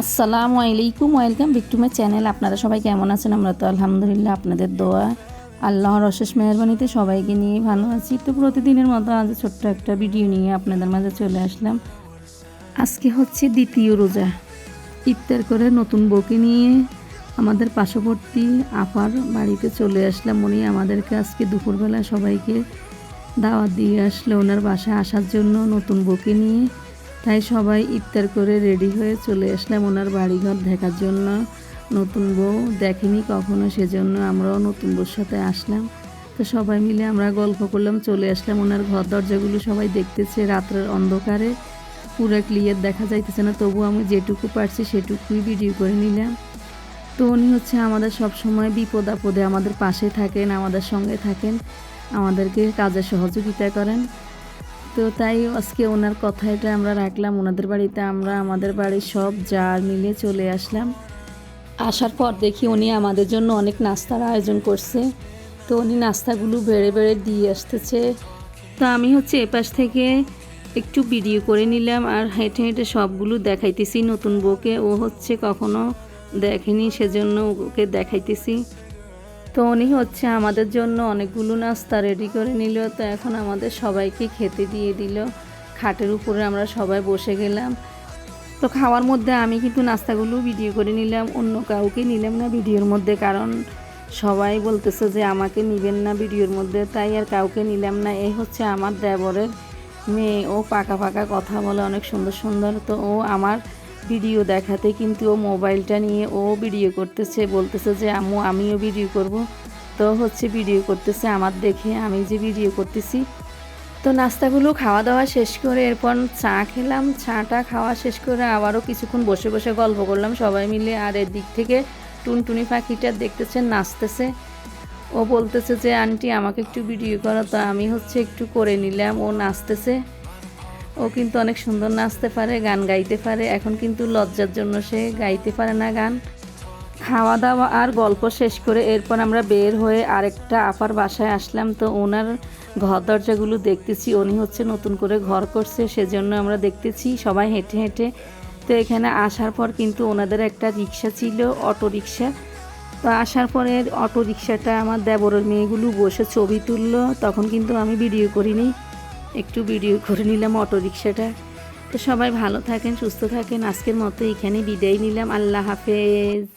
আসসালামু আলাইকুম, welcome বিক্টুমের channel. আপনারা সবাই কেমন আছেন? আমরা তো আলহামদুলিল্লাহ আপনাদের দোয়া। আল্লাহর অশেষ মেহরবানিতে সবাইকে নিয়ে ভালো আছি। তো প্রতিদিনের মতো আজ ছোট্ট একটা ভিডিও নিয়ে আপনাদের মাঝে চলে আসলাম। আজকে হচ্ছে দ্বিতীয় রোজা। ইফতার করে নতুন বউকে নিয়ে আমাদের পার্শ্ববর্তী আপার বাড়িতে চলে আসলাম। উনি আমাদেরকে আজকে দুপুরবেলা সবাইকে দাওয়াত দিয়ে আসলো। ওনার বাসায় আসার জন্য নতুন বউকে নিয়ে তাই সবাই ইফতার করে রেডি হয়ে চলে আসলাম ওনার বাড়িঘর দেখার জন্য। নতুন বউ দেখেনি কখনো, সেজন্য আমরাও নতুন বউর সাথে আসলাম। তো সবাই মিলে আমরা গল্প করলাম, চলে আসলাম ওনার ঘর দরজাগুলো সবাই দেখতেছে রাত্রের অন্ধকারে। পুরো ক্লিয়ার দেখা যাইতেছে না, তবু আমি যেটুকু পারছি সেটুকুই ভিডিও করে নিলাম। তো উনি হচ্ছে আমাদের সব সময় বিপদ আপদে আমাদের পাশে থাকেন, আমাদের সঙ্গে থাকেন, আমাদেরকে কাজে সহযোগিতা করেন। তো তাই আজকে ওনার কথাটা আমরা রাখলাম। ওনাদের বাড়িতে আমরা, আমাদের বাড়ির সব জার মিলে চলে আসলাম। আসার পর দেখি উনি আমাদের জন্য অনেক নাস্তার আয়োজন করছে। তো উনি নাস্তাগুলো বেড়ে বেড়ে দিয়ে আসতেছে। তো আমি হচ্ছে এপাশ থেকে একটু ভিডিও করে নিলাম আর হেঁটে হেঁটে সবগুলো দেখাইতেছি নতুন বউকে। ও হচ্ছে কখনো দেখেনি, সেজন্য ওকে দেখাইতেছি। তো উনি হচ্ছে আমাদের জন্য অনেকগুলো নাস্তা রেডি করে নিল। তো এখন আমাদের সবাইকে খেতে দিয়ে দিল। খাটের উপরে আমরা সবাই বসে গেলাম। তো খাওয়ার মধ্যে আমি কিন্তু নাস্তাগুলো ভিডিও করে নিলাম। অন্য কাউকে নিলাম না ভিডিওর মধ্যে, কারণ সবাই বলতেছে যে আমাকে নিবেন না ভিডিওর মধ্যে। তাই আর কাউকে নিলাম না। এই হচ্ছে আমার দেবরের মেয়ে। ও পাকা পাকা কথা বলে অনেক সুন্দর সুন্দর। তো ও আমার ভিডিও দেখাতে, কিন্তু ও মোবাইলটা নিয়ে ও ভিডিও করতেছে, বলতেছে যে, আম্মু, আমিও ভিডিও করব। তো হচ্ছে ভিডিও করতেছে আমার দেখে, আমি যে ভিডিও করতেছি। তো নাস্তাগুলো খাওয়া দাওয়া শেষ করে এরপর চা খেলাম। চাটা খাওয়া শেষ করে আবারও কিছুক্ষণ বসে বসে গল্প করলাম সবাই মিলে। আর এদিক থেকে টুনটুনি পাখিটা দেখতেছে নাচতেছে। ও বলতেছে যে, আন্টি, আমাকে একটু ভিডিও করো। তো আমি হচ্ছে একটু করে নিলাম। ও নাচতেছে। ও কিন্তু অনেক সুন্দর নাচতে পারে, গান গাইতে পারে। এখন কিন্তু লজ্জার জন্য সে গাইতে পারে না গান। খাওয়া দাওয়া আর গল্প শেষ করে এরপর আমরা বের হয়ে আরেকটা আপার বাসায় আসলাম। তো ওনার ঘর দরজাগুলো দেখতেছি, উনি হচ্ছে নতুন করে ঘর করছে, সেজন্য আমরা দেখতেছি সবাই হেঁটে হেঁটে। তো এখানে আসার পর কিন্তু ওনাদের একটা রিক্সা ছিল, অটো রিক্সা। তো আসার পরে অটো রিক্সাটা আমার দেবরের মেয়েগুলো বসে ছবি তুললো, তখন কিন্তু আমি ভিডিও করিনি। একটু ভিডিও করে নিলাম অটো রিক্সাটা তো সবাই ভালো থাকেন, সুস্থ থাকেন। আজকের মতো এখানে বিদায় নিলাম। আল্লাহ হাফেজ।